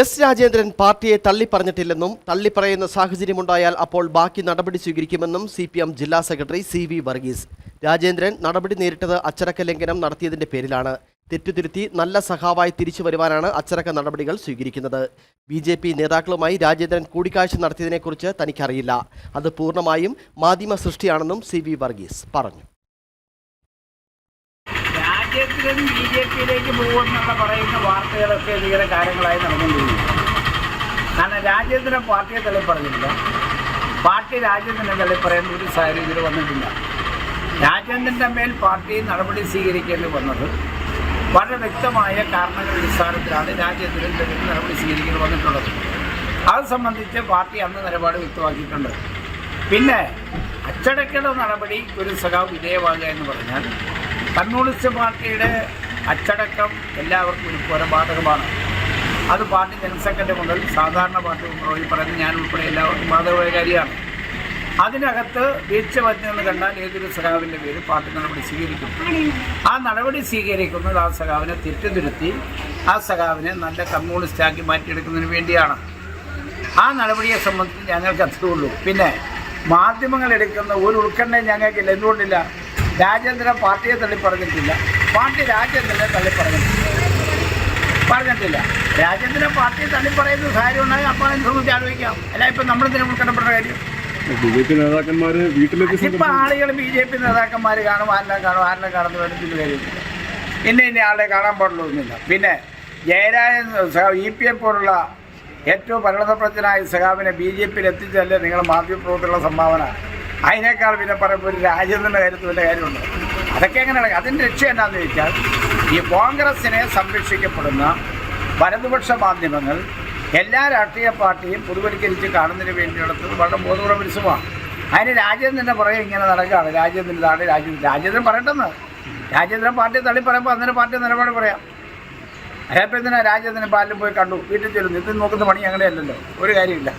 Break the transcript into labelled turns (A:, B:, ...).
A: S Rajendran പാർട്ടിയെ തള്ളിപ്പറഞ്ഞിട്ടില്ലെന്നും തള്ളിപ്പറയുന്ന സാഹചര്യമുണ്ടായാൽ അപ്പോൾ ബാക്കി നടപടി സ്വീകരിക്കുമെന്നും സി പി എം ജില്ലാ secretary C V Varghese. Rajendran നടപടി നേരിട്ടത് അച്ചടക്ക ലംഘനം നടത്തിയതിന്റെ പേരിലാണ്. തെറ്റുതിരുത്തി നല്ല സഖാവായി തിരിച്ചു വരുവാനാണ് അച്ചടക്ക നടപടികൾ സ്വീകരിക്കുന്നത്. ബി ജെ പി നേതാക്കളുമായി രാജേന്ദ്രൻ കൂടിക്കാഴ്ച നടത്തിയതിനെക്കുറിച്ച് തനിക്കറിയില്ല. അത് പൂർണമായും മാധ്യമ സൃഷ്ടിയാണെന്നും സി വി വർഗീസ് പറഞ്ഞു.
B: രാജേന്ദ്രൻ ബി ജെ പിയിലേക്ക് പോകുമെന്നുള്ള പറയുന്ന വാർത്തകളൊക്കെ ഇങ്ങനെ കാര്യങ്ങളായി നടന്നുകൊണ്ടിരിക്കുന്നു. കാരണം രാജ്യത്തിനെ പാർട്ടിയെ തള്ളിപ്പറഞ്ഞില്ല പാർട്ടി രാജ്യത്തിനെ തള്ളിപ്പറയേണ്ട ഒരു സാഹചര്യം വന്നിട്ടില്ല. രാജ്യത്തിന്റെ മേൽ പാർട്ടി നടപടി സ്വീകരിക്കേണ്ടി വന്നത് വളരെ വ്യക്തമായ കാരണങ്ങളുടെ അടിസ്ഥാനത്തിലാണ് രാജ്യത്തിനും നടപടി സ്വീകരിക്കേണ്ടി വന്നിട്ടുള്ളത്. അത് സംബന്ധിച്ച് പാർട്ടി അന്ന് നിലപാട് വ്യക്തമാക്കിയിട്ടുണ്ട്. പിന്നെ അച്ചടക്കയുടെ നടപടി ഒരു സഖാവ് വിധേയമാകുക എന്ന് പറഞ്ഞാൽ കമ്മ്യൂണിസ്റ്റ് പാർട്ടിയുടെ അച്ചടക്കം എല്ലാവർക്കും ഒരുപോലെ ബാധകമാണ് അത് പാർട്ടി ജനറൽ സെക്രട്ടറി മുതൽ സാധാരണ പാർട്ടി മുതൽ പറയുന്നത് ഞാൻ ഉൾപ്പെടെ എല്ലാവർക്കും ബാധകമായ കാര്യമാണ്. അതിനകത്ത് വീഴ്ച വരുന്നതെന്ന് കണ്ടാൽ ഏതൊരു സഖാവിന്റെ പേര് പാർട്ടി നടപടി സ്വീകരിക്കും. ആ നടപടി സ്വീകരിക്കുന്നത് ആ സഖാവിനെ തെറ്റുതിരുത്തി ആ സഖാവിനെ നല്ല കമ്മ്യൂണിസ്റ്റാക്കി മാറ്റിയെടുക്കുന്നതിന് വേണ്ടിയാണ്. ആ നടപടിയെ സംബന്ധിച്ച് ഞങ്ങൾക്ക് അത്രയുള്ളൂ പിന്നെ മാധ്യമങ്ങൾ എടുക്കുന്ന ഒരു ഉത്കണ്ഠയും ഞങ്ങൾക്കില്ല. എന്തുകൊണ്ടില്ല? രാജേന്ദ്രൻ പാർട്ടിയെ തള്ളി പറഞ്ഞിട്ടില്ല പാർട്ടി രാജ്യത്തിനെ തള്ളി പറഞ്ഞിട്ടില്ല. രാജ്യത്തിനെ പാർട്ടി തള്ളിപ്പറയുന്ന തള്ളി പറയുന്ന സാഹചര്യം ഉണ്ടായി അപ്പോൾ അതിനെ സംബന്ധിച്ച് ആലോചിക്കാം. അല്ല ഇപ്പം നമ്മളെന്തിനും ഉൾക്കടപ്പെട്ട കാര്യം.
C: ബി ജെ പി നേതാക്കന്മാർ
B: ഇപ്പൊ ആളുകൾ ബി ജെ പി നേതാക്കന്മാർ കാണും ആരെല്ലാം കാണും ആരെല്ലാം കാണുന്ന വേണ്ടതിന് കാര്യമില്ല ഇന്ന ഇന്ന ആളെ കാണാൻ പാടുള്ളൊന്നുമില്ല പിന്നെ ജയരാജൻ ഇ പി എ പോലുള്ള ഏറ്റവും പരിണതപ്രജ്ഞനായ സഖാവിനെ ബി ജെ പിയിൽ എത്തിച്ചല്ലേ നിങ്ങൾ മാധ്യമപ്രവർത്തനമുള്ള സംഭാവന. അതിനേക്കാൾ പിന്നെ പറയുമ്പോൾ ഒരു രാജ്യത്തിന്റെ കാര്യത്തിൽ വല്ല കാര്യമുണ്ട്? അതൊക്കെ എങ്ങനെയാണ്? അതിന്റെ ലക്ഷ്യം എന്താണെന്ന് ചോദിച്ചാൽ ഈ കോൺഗ്രസിനെ സംരക്ഷിക്കപ്പെടുന്ന വലതുപക്ഷ മാധ്യമങ്ങൾ എല്ലാ രാഷ്ട്രീയ പാർട്ടിയും പൊതുവൽക്കരിച്ച് കാണുന്നതിന് വേണ്ടിയുള്ളത് വളരെ ബോധപൂർവ വിരുസമാണ്. അതിന് രാജ്യത്തിന്റെ പുറകെ ഇങ്ങനെ നടക്കുകയാണ്. ഇതാണ് രാജ്യം രാജ്യത്തിന് പറയട്ടെന്ന് രാജേന്ദ്രൻ പാർട്ടി തള്ളി പറയുമ്പോൾ അന്നേരം പാർട്ടി നിലപാട് പറയാം. അതേപോലെ തന്നെ രാജ്യത്തിന് പാലിൽ പോയി കണ്ടു? വീട്ടിൽ ചെല്ലുന്നു. ഇത് നോക്കുന്ന പണി അങ്ങനെയല്ലല്ലോ ഒരു കാര്യമില്ല.